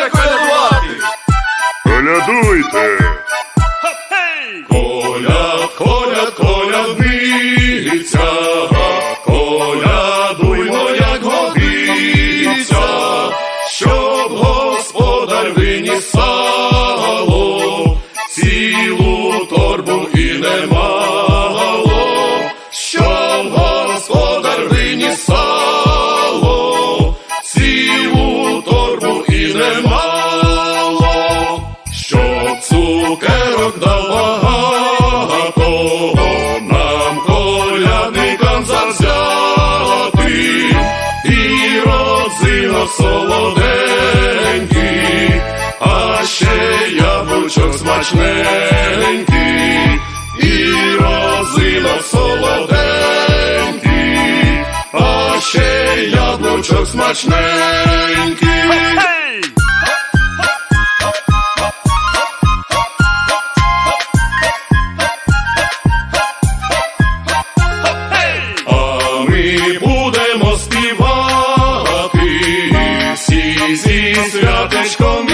Давайте колядувати! Колядуйте! Коляд, коляд, колядниця, колядуймо, як годиться, щоб господар виніс сало, цілу торбу і нема. Цукерок дав багато, нам колядникам завзяти, і родзино солоденький, а ще яблучок смачненький, і розино солоденький, а ще яблучок смачненький. Więc ja też komu